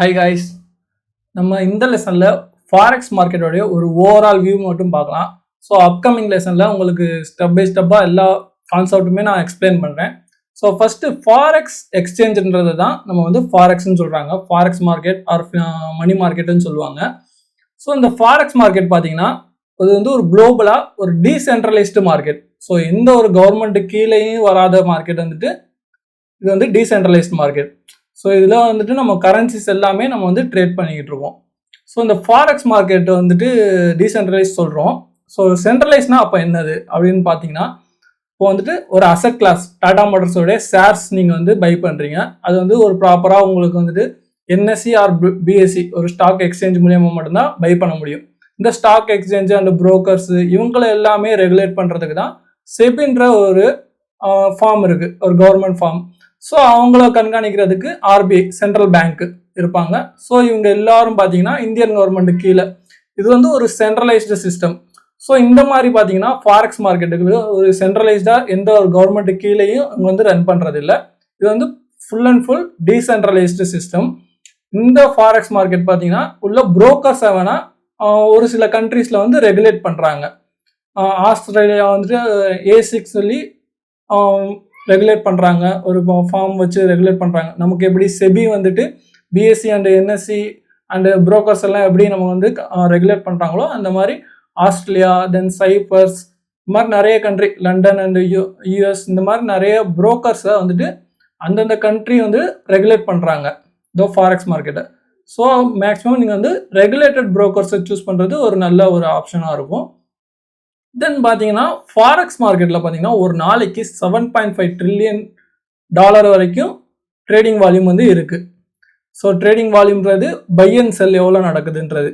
High guys நம்ம இந்த லெசனில் ஃபாரெக்ஸ் மார்க்கெட்டோடைய ஒரு ஓவரால் வியூ மட்டும் பார்க்கலாம். ஸோ அப்கமிங் லெசனில் உங்களுக்கு ஸ்டெப் பை ஸ்டெப்பாக எல்லா கான்செப்ட்டுமே நான் எக்ஸ்பிளைன் பண்ணுறேன் ஸோ ஃபஸ்ட்டு ஃபாரெக்ஸ் எக்ஸ்சேஞ்சுன்றது தான் நம்ம வந்து ஃபாரெக்ஸ்னு சொல்கிறாங்க ஃபாரெக்ஸ் மார்க்கெட் ஆர் மணி மார்க்கெட்டுன்னு சொல்லுவாங்க. ஸோ இந்த ஃபாரெக்ஸ் மார்க்கெட் பார்த்தீங்கன்னா அது வந்து ஒரு குளோபலாக ஒரு டீசென்ட்ரலைஸ்டு மார்க்கெட் ஸோ எந்த ஒரு கவர்மெண்ட்டு கீழேயும் வராத மார்க்கெட் வந்துட்டு இது வந்து டீசென்ட்ரலைஸ்ட் மார்க்கெட் ஸோ இதில் வந்துட்டு நம்ம கரன்சிஸ் எல்லாமே நம்ம வந்து ட்ரேட் பண்ணிக்கிட்டு இருக்கோம். ஸோ இந்த ஃபாரெக்ஸ் மார்க்கெட் வந்துட்டு டீசென்ட்ரலைஸ் சொல்கிறோம் ஸோ சென்ட்ரலைஸ்னால் அப்போ என்னது? அப்படின்னு பார்த்தீங்கன்னா இப்போ வந்துட்டு ஒரு அசட் கிளாஸ் டாடா மோட்டர்ஸோடைய ஷேர்ஸ் நீங்கள் வந்து பை பண்ணுறீங்க அது வந்து ஒரு ப்ராப்பராக உங்களுக்கு வந்துட்டு என்எஸ்சி ஆர் பிஎஸ்சி ஒரு ஸ்டாக் எக்ஸ்சேஞ்ச் மூலியமாக மட்டும்தான் பை பண்ண முடியும். இந்த ஸ்டாக் எக்ஸ்சேஞ்சு அண்ட் புரோக்கர்ஸ் இவங்களை எல்லாமே ரெகுலேட் பண்ணுறதுக்கு தான் செபின்ற ஒரு ஃபார்ம் இருக்குது ஒரு கவர்மெண்ட் ஃபார்ம் ஸோ அவங்கள கண்காணிக்கிறதுக்கு ஆர்பிஐ சென்ட்ரல் பேங்க் இருப்பாங்க. ஸோ இவங்க எல்லாரும் பார்த்தீங்கன்னா இந்தியன் கவர்மெண்ட் கீழே. இது வந்து ஒரு சென்ட்ரலைஸ்டு சிஸ்டம் ஸோ இந்த மாதிரி பார்த்தீங்கன்னா ஃபாரெக்ஸ் மார்க்கெட்டுக்கு ஒரு சென்ட்ரலைஸ்டாக எந்த ஒரு கவர்மெண்ட் கீழேயும் இவங்க வந்து ரன் பண்ணுறது இல்லை இது வந்து full and full decentralised system இந்த ஃபாரெக்ஸ் மார்க்கெட் பார்த்தீங்கன்னா உள்ள புரோக்கர்ஸை வேணால் ஒரு சில கண்ட்ரீஸில் வந்து ரெகுலேட் பண்ணுறாங்க ஆஸ்திரேலியா வந்துட்டு ஏசிக் சொல்லி ரெகுலேட் பண்ணுறாங்க ஒரு ஃபார்ம் வச்சு ரெகுலேட் பண்ணுறாங்க நமக்கு எப்படி செபி வந்துட்டு BSE and NSE and brokers எல்லாம் எப்படி நம்ம வந்து ரெகுலேட் பண்ணுறாங்களோ அந்த மாதிரி ஆஸ்திரேலியா தென் சைப்பர்ஸ் இந்த மாதிரி நிறைய country London and U US இந்த மாதிரி நிறைய புரோக்கர்ஸை வந்துட்டு அந்தந்த கண்ட்ரி வந்து ரெகுலேட் பண்ணுறாங்க இதோ ஃபாரெக்ஸ் மார்க்கெட்டை ஸோ மேக்ஸிமம் நீங்கள் வந்து ரெகுலேட்டட் புரோக்கர்ஸை சூஸ் பண்ணுறது ஒரு நல்ல ஒரு ஆப்ஷனாக இருக்கும். தென் பார்த்தீங்கன்னா ஃபாரெக்ஸ் மார்க்கெட்டில் பார்த்தீங்கன்னா ஒரு நாளைக்கு seven point five trillion dollar வரைக்கும் ட்ரேடிங் வால்யூம் வந்து இருக்குது ஸோ ட்ரேடிங் வால்யூம்ன்றது பை அண்ட் செல் எவ்வளோ நடக்குதுன்றது.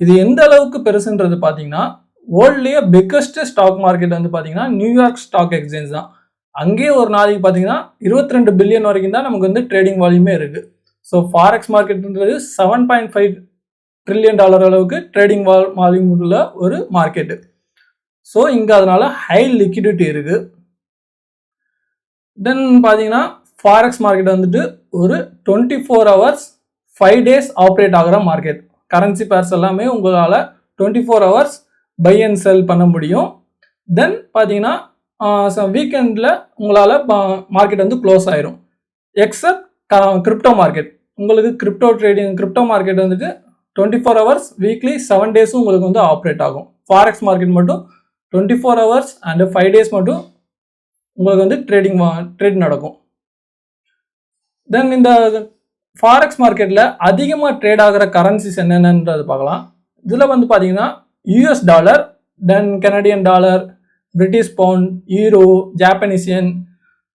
இது எந்த அளவுக்கு பெருசுன்றது பார்த்தீங்கன்னா வேர்ல்ட்லேயே பிக்கஸ்ட் ஸ்டாக் மார்க்கெட் வந்து பார்த்தீங்கன்னா நியூயார்க் ஸ்டாக் எக்ஸ்சேஞ்ச் தான். அங்கேயே ஒரு நாளைக்கு பார்த்தீங்கன்னா இருபத்தி ரெண்டு பில்லியன் வரைக்கும் தான் நமக்கு வந்து ட்ரேடிங் வால்யூமே இருக்குது so forex மார்க்கெட்டுன்றது seven point five trillion dollar அளவுக்கு ட்ரேடிங் வால் வால்யூம் உள்ள ஒரு மார்க்கெட்டு ஸோ இங்கே அதனால் ஹை லிக்விடிட்டி இருக்குது தென் பார்த்தீங்கன்னா ஃபாரெக்ஸ் மார்க்கெட் வந்துட்டு ஒரு twenty four hours five days operate ஆகிற மார்க்கெட் கரன்சி பேர்ஸ் எல்லாமே உங்களால் twenty four hours buy and sell பண்ண முடியும். தென் பார்த்தீங்கன்னா வீக்கெண்டில் உங்களால் மார்க்கெட் வந்து க்ளோஸ் ஆயிரும். எக்ஸப்ட் கிரிப்டோ மார்க்கெட் உங்களுக்கு கிரிப்டோ ட்ரேடிங் கிரிப்டோ மார்க்கெட் வந்துட்டு twenty four hours weekly seven டேஸும் உங்களுக்கு வந்து ஆப்ரேட் ஆகும். ஃபாரெக்ஸ் மார்க்கெட் மட்டும் twenty four hours and five days மட்டும் உங்களுக்கு வந்து ட்ரேடிங் ட்ரேட் நடக்கும். தென் இந்த ஃபாரெக்ஸ் மார்க்கெட்டில் அதிகமாக ட்ரேட் ஆகிற கரன்சிஸ் என்னென்னன்றது பார்க்கலாம். இதில் வந்து பார்த்தீங்கன்னா US dollar then Canadian dollar British pound euro Japanese yen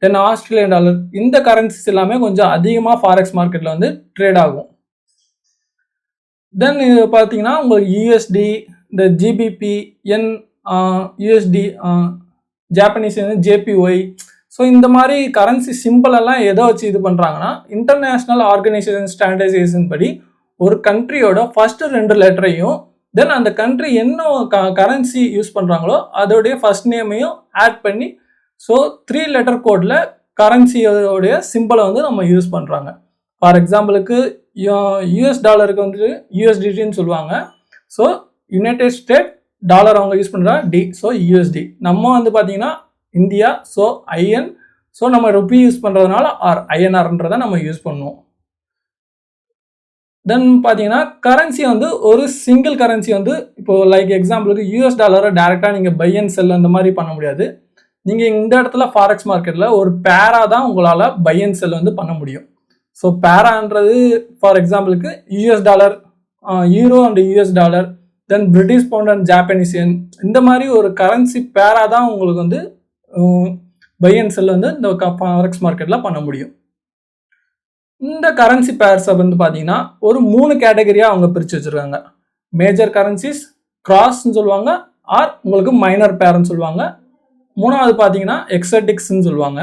then Australian dollar இந்த கரன்சிஸ் எல்லாமே கொஞ்சம் அதிகமாக ஃபாரெக்ஸ் மார்க்கெட்டில் வந்து ட்ரேட் ஆகும். தென் இது பார்த்தீங்கன்னா உங்களுக்கு யூஎஸ்டி இந்த GBP and USD Japanese JPY so இந்த மாதிரி கரன்சி சிம்பிளெல்லாம் எதை வச்சு இது பண்ணுறாங்கன்னா இன்டர்நேஷ்னல் ஆர்கனைசேஷன் ஸ்டாண்டர்டைசேஷன் படி ஒரு கண்ட்ரியோட ஃபஸ்ட்டு ரெண்டு லெட்டரையும் தென் அந்த கண்ட்ரி என்ன க கரன்சி யூஸ் பண்ணுறாங்களோ அதோடைய ஃபஸ்ட் நேமையும் ஆட் பண்ணி ஸோ த்ரீ லெட்டர் கோடில் கரன்சியோடைய சிம்பிளை வந்து நம்ம யூஸ் பண்ணுறாங்க ஃபார் எக்ஸாம்பிளுக்கு யூஎஸ் டாலருக்கு வந்துட்டு யூஎஸ்டிடின்னு சொல்லுவாங்க. ஸோ யுனைடெட் ஸ்டேட் டாலர் அவங்க யூஸ் பண்ணுறா டி ஸோ யூஎஸ்டி நம்ம வந்து பார்த்தீங்கன்னா இந்தியா ஸோ ஐஎன் ஸோ நம்ம ருபி யூஸ் பண்ணுறதுனால ஆர் ஐஎன்ஆர்ன்றதை நம்ம யூஸ் பண்ணுவோம். தென் பார்த்தீங்கன்னா கரன்சி வந்து ஒரு சிங்கிள் கரன்சி வந்து இப்போ லைக் எக்ஸாம்பிளுக்கு யூஎஸ் டாலரை டேரெக்டாக நீங்கள் பை அண்ட் செல் அந்த மாதிரி பண்ண முடியாது. நீங்கள் இந்த இடத்துல ஃபாரெக்ஸ் மார்க்கெட்டில் ஒரு பேரா தான் உங்களால் பை அண்ட் செல் வந்து பண்ண முடியும். ஸோ பேரான்றது ஃபார் எக்ஸாம்பிளுக்கு US dollar euro and US dollar then British pound and Japanese yen இந்த மாதிரி ஒரு கரன்சி பேராக தான் உங்களுக்கு வந்து பை அண்ட் செல் வந்து இந்த ஃபாரெக்ஸ் மார்க்கெட்டில் பண்ண முடியும். இந்த கரன்சி பேர்ஸை வந்து பார்த்தீங்கன்னா ஒரு மூணு கேட்டகரியாக அவங்க பிரித்து வச்சுருக்காங்க. மேஜர் கரன்சிஸ் கிராஸ்ன்னு சொல்லுவாங்க ஆர் உங்களுக்கு மைனர் பேர்னு சொல்லுவாங்க. மூணாவது பார்த்தீங்கன்னா எக்ஸட்டிக்ஸ்ன்னு சொல்லுவாங்க.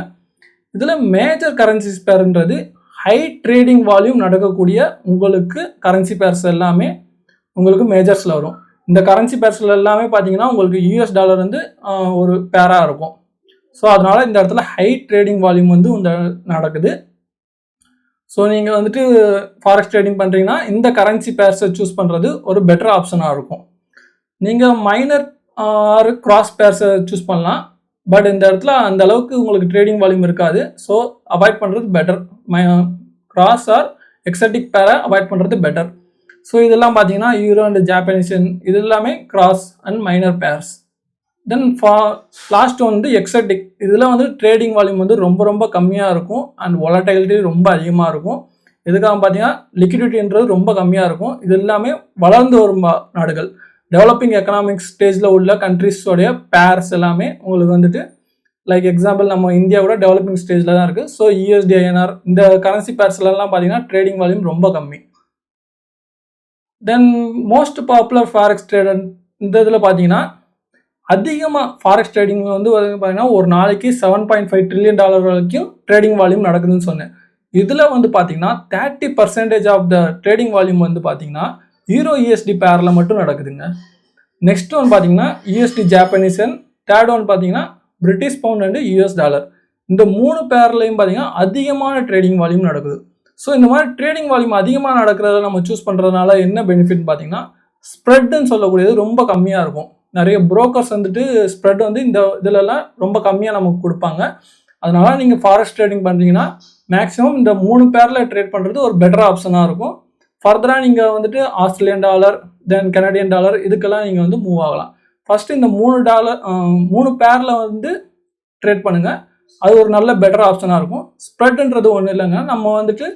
இதில் மேஜர் கரன்சிஸ் பேருன்றது ஹை ட்ரேடிங் வால்யூம் நடக்கக்கூடிய உங்களுக்கு கரன்சி பேர்ஸ் எல்லாமே உங்களுக்கு மேஜர்ஸில் வரும். இந்த கரன்சி பேர்ஸில் எல்லாமே பார்த்தீங்கன்னா உங்களுக்கு யூஎஸ் டாலர் வந்து ஒரு பேராக இருக்கும். ஸோ அதனால் இந்த இடத்துல ஹை ட்ரேடிங் வால்யூம் வந்து இந்த நடக்குது. ஸோ நீங்கள் வந்துட்டு ஃபாரெக்ஸ் ட்ரேடிங் பண்ணுறீங்கன்னா இந்த கரன்சி பேர்ஸை சூஸ் பண்ணுறது ஒரு பெட்டர் ஆப்ஷனாக இருக்கும். நீங்கள் மைனர் ஆர் கிராஸ் பேர்ஸை சூஸ் பண்ணலாம். பட் இந்த இடத்துல அந்த அளவுக்கு உங்களுக்கு ட்ரேடிங் வால்யூம் இருக்காது. ஸோ அவாய்ட் பண்ணுறது better my cross or exotic பேரை அவாய்ட் பண்ணுறது பெட்டர் ஸோ இதெல்லாம் பார்த்தீங்கன்னா யூரோ அண்ட் ஜாப்பனீஸன் இது எல்லாமே cross and minor pairs then ஃபா லாஸ்ட் வந்து எக்ஸட்டிக் இதில் வந்து ட்ரேடிங் வால்யூம் வந்து ரொம்ப ரொம்ப கம்மியாக இருக்கும். அண்ட் ஒலட்டைலிட்டி ரொம்ப அதிகமாக இருக்கும். இதுக்காக பார்த்தீங்கன்னா லிக்விடிட்டின்றது ரொம்ப கம்மியாக இருக்கும். இது எல்லாமே வளர்ந்து வரும் நாடுகள். டெவலப்பிங் எக்கனாமிக் ஸ்டேஜில் உள்ள கண்ட்ரிஸோடைய பேர்ஸ் எல்லாமே உங்களுக்கு வந்துட்டு லைக் எக்ஸாம்பிள் நம்ம இந்தியாவோட டெவலப்பிங் ஸ்டேஜில் தான் இருக்குது ஸோ யூஎஸ்டிஐஎன்ஆர் இந்த கரன்சி பேர்ஸ்லாம் பார்த்தீங்கன்னா ட்ரேடிங் வால்யூம் ரொம்ப கம்மி. Then most popular forex trader இந்த இதில் பார்த்தீங்கன்னா அதிகமாக ஃபாரெக்ஸ் ட்ரேடிங் வந்து பார்த்தீங்கன்னா ஒரு நாளைக்கு seven point five trillion dollar வரைக்கும் ட்ரேடிங் வால்யூம் நடக்குதுன்னு சொன்னேன். இதில் வந்து பார்த்தீங்கன்னா thirty percentage of the trading volume வந்து பார்த்தீங்கன்னா ஹீரோ யூஎஸ்டி பேரில் மட்டும் நடக்குதுங்க. நெக்ஸ்ட் ஒன் பார்த்தீங்கன்னா யூஎஸ்டி அண்ட் தேர்ட் ஒன் பார்த்தீங்கன்னா British pound and US dollar இந்த மூணு பேர்லையும் பார்த்தீங்கன்னா அதிகமான ட்ரேடிங் வால்யூம் நடக்குது. ஸோ இந்த மாதிரி ட்ரேடிங் வால்யூம் அதிகமாக நடக்கிறத நம்ம சூஸ் பண்ணுறதுனால என்ன பெனிஃபிட் பார்த்தீங்கன்னா ஸ்ப்ரெட்டுன்னு சொல்லக்கூடியது ரொம்ப கம்மியாக இருக்கும். நிறைய புரோக்கர்ஸ் வந்துட்டு ஸ்ப்ரெட் வந்து இந்த இதிலலாம் ரொம்ப கம்மியாக நமக்கு கொடுப்பாங்க. அதனால் நீங்கள் ஃபாரஸ்ட் ட்ரேடிங் பண்ணுறீங்கன்னா மேக்ஸிமம் இந்த மூணு பேரில் ட்ரேட் பண்ணுறது ஒரு பெட்டர் ஆப்ஷனாக இருக்கும். ஃபர்தராக நீங்கள் வந்துட்டு Australian dollar then Canadian dollar இதுக்கெல்லாம் நீங்கள் வந்து மூவ் ஆகலாம். ஃபஸ்ட்டு இந்த மூணு டாலர் மூணு பேரில் வந்து ட்ரேட் பண்ணுங்கள் அது ஒரு நல்ல பெட்டர் ஆப்ஷனாக இருக்கும். ஸ்ப்ரெட்ன்றது ஒன்றும் இல்லைங்க. நம்ம வந்துட்டு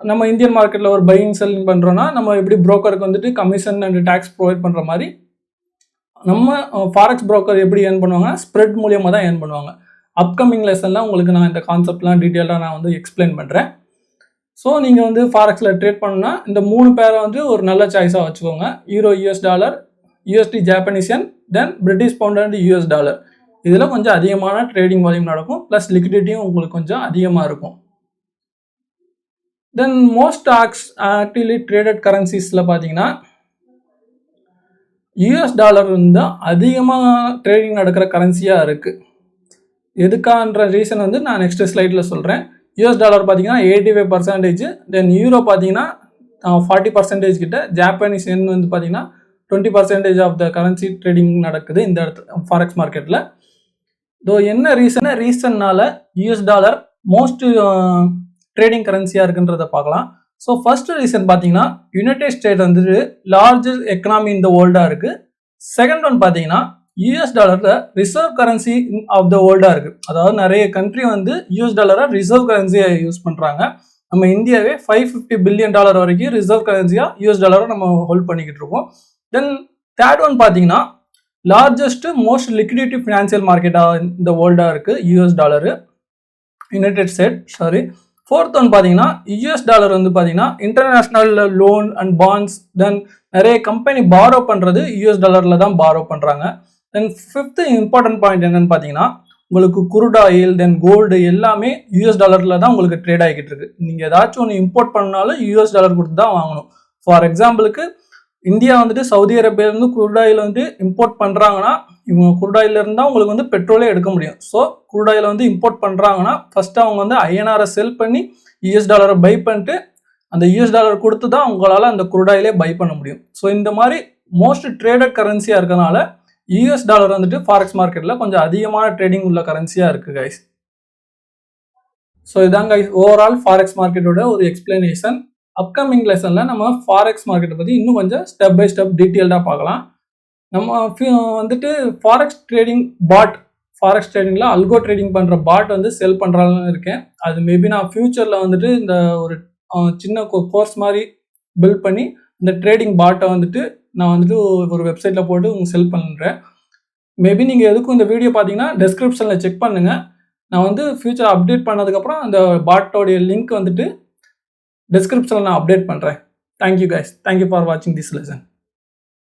நம்ம இந்தியன் மார்க்கெட்டில் ஒரு பையிங் செல்லிங் பண்ணுறோன்னா நம்ம எப்படி ப்ரோக்கருக்கு வந்துட்டு கமிஷன் அண்ட் டேக்ஸ் ப்ரொவைட் பண்ணுற மாதிரி நம்ம ஃபாரெக்ஸ் ப்ரோக்கர் எப்படி ஏர்ன் பண்ணுவாங்க ஸ்ப்ரெட் மூலியமாக தான் ஏர்ன் பண்ணுவாங்க. அப்கமிங் லெசனில் உங்களுக்கு நான் இந்த கான்செப்ட்லாம் டீட்டெயிலாக நான் வந்து எக்ஸ்பிளைன் பண்ணுறேன் ஸோ நீங்கள் வந்து ஃபாரெக்ஸில் ட்ரேட் பண்ணணும்னா இந்த மூணு பேரை வந்து ஒரு நல்ல சாய்ஸாக வச்சுக்கோங்க. Euro US dollar USD Japanese yen then British pound and US dollar இதில் கொஞ்சம் அதிகமான ட்ரேடிங் வால்யூம் நடக்கும் ப்ளஸ் லிக்விடிட்டியும் உங்களுக்கு கொஞ்சம் அதிகமாக இருக்கும். தென் மோஸ்ட் ஆக்ஸ் ஆக்டிவ்லி ட்ரேடட் கரன்சிஸில் பார்த்தீங்கன்னா யூஎஸ் டாலர் வந்து அதிகமாக ட்ரேடிங் நடக்கிற கரன்சியாக இருக்குது எதுக்கான்ற ரீசன் வந்து நான் நெக்ஸ்ட் ஸ்லைடில் சொல்கிறேன் யூஎஸ் டாலர் பார்த்தீங்கன்னா eighty five percentage then euro பார்த்தீங்கன்னா ஃபார்ட்டி பர்சன்டேஜ் கிட்ட ஜாப்பனீஸ் என் வந்து பார்த்தீங்கன்னா twenty percentage of the currency trading நடக்குது இந்த இடத்துல ஃபாரெக்ஸ் மார்க்கெட்டில் தோ என்ன ரீசன் ரீசன்னால் யூஎஸ் டாலர் மோஸ்ட் ட்ரேடிங் கரன்சியாக இருக்குன்றத பார்க்கலாம். ஸோ ஃபர்ஸ்ட் ரீசன் பார்த்தீங்கன்னா யுனைடெட் ஸ்டேட் வந்துட்டு லார்ஜஸ்ட் எக்கனாமி இந்த வேர்ல்டாக இருக்குது செகண்ட் ஒன் பார்த்தீங்கன்னா யூஎஸ் டாலரில் ரிசர்வ் கரன்சி ஆஃப் த வேர்ல்டாக இருக்குது அதாவது நிறைய கண்ட்ரி வந்து யூஎஸ் டாலரை ரிசர்வ் கரன்சியை யூஸ் பண்ணுறாங்க நம்ம இந்தியாவே ஃபைவ் ஃபிஃப்டி பில்லியன் டாலர் வரைக்கும் ரிசர்வ் கரன்சியாக யூஎஸ் டாலரை நம்ம ஹோல்ட் பண்ணிக்கிட்டு இருக்கோம். தென் தேர்ட் ஒன் பார்த்தீங்கன்னா லார்ஜஸ்ட் மோஸ்ட் லிக்விடிட்டி ஃபினான்சியல் மார்க்கெட்டாக இந்த வேர்ல்டாக இருக்குது US dollar United State sorry fourth one பார்த்தீங்கன்னா யூஎஸ் டாலர் வந்து பார்த்தீங்கன்னா international loan and bonds then நிறைய கம்பெனி பாரோ பண்ணுறது யூஎஸ் டாலரில் தான் பாரோ பண்ணுறாங்க தென் ஃபிஃப்த்து இம்பார்ட்டன்ட் பாயிண்ட் என்னன்னு பார்த்தீங்கன்னா உங்களுக்கு குருட் ஆயில் தென் கோல்டு எல்லாமே யூஎஸ் டாலரில் தான் உங்களுக்கு ட்ரேட் ஆகிக்கிட்டு இருக்கு. நீங்கள் ஏதாச்சும் ஒன்று இம்போர்ட் பண்ணாலும் யூஎஸ் டாலர் கொடுத்து தான் வாங்கணும். ஃபார் எக்ஸாம்பிளுக்கு இந்தியா வந்துட்டு சவுதி அரேபியாவிலேருந்து குருடாயில் வந்து இம்போர்ட் பண்ணுறாங்கன்னா இவங்க குருட் தான் இருந்தால் உங்களுக்கு வந்து பெட்ரோலே எடுக்க முடியும். ஸோ குருடாயில் வந்து இம்போர்ட் பண்ணுறாங்கன்னா ஃபஸ்ட்டு அவங்க வந்து ஐஎன்ஆரை செல் பண்ணி யூஎஸ் டாலரை பை பண்ணிட்டு அந்த யூஎஸ் டாலர் கொடுத்து தான் உங்களால் அந்த குருடாயிலே பை பண்ண முடியும். ஸோ இந்த மாதிரி மோஸ்ட் ட்ரேடட் கரன்சியாக இருக்கனால யூஎஸ் டாலர் வந்துட்டு ஃபாரெக்ஸ் மார்க்கெட்டில் கொஞ்சம் அதிகமான ட்ரேடிங் உள்ள கரன்சியாக இருக்குது கைஸ் ஸோ இதாங்க கைஸ் ஓவரால் ஃபாரெக்ஸ் மார்க்கெட்டோட ஒரு எக்ஸ்பிளனேஷன் அப்கமிங் லெசனில் நம்ம ஃபாரெக்ஸ் மார்க்கெட்டை பற்றி இன்னும் கொஞ்சம் ஸ்டெப் பை ஸ்டெப் டீட்டெயில்டாக பார்க்கலாம். நம்ம வந்துட்டு ஃபாரெக்ஸ் ட்ரேடிங் பாட் ஃபாரெக்ஸ் ட்ரேடிங்கில் அல்கோ ட்ரேடிங் பண்ணுற பாட் வந்து செல் பண்ணுறாங்கன்னு இருக்கேன். அது மேபி நான் ஃப்யூச்சரில் வந்துட்டு இந்த ஒரு சின்ன கோர்ஸ் மாதிரி பில்ட் பண்ணி இந்த ட்ரேடிங் பாட்டை வந்துட்டு நான் வந்துட்டு ஒரு வெப்சைட்டில் போட்டு உங்களுக்கு செல் பண்ணுறேன் மேபி நீங்கள் எதுக்கும் இந்த வீடியோ பார்த்தீங்கன்னா டெஸ்கிரிப்ஷனில் செக் பண்ணுங்கள் நான் வந்து ஃப்யூச்சர் அப்டேட் பண்ணதுக்கப்புறம் அந்த பாட்டோடைய லிங்க் வந்துட்டு டிஸ்கிரிப்ஷனில் நான் அப்டேட் பண்ணுறேன் thank you guys thank you for வாட்சிங் திஸ் லெசன்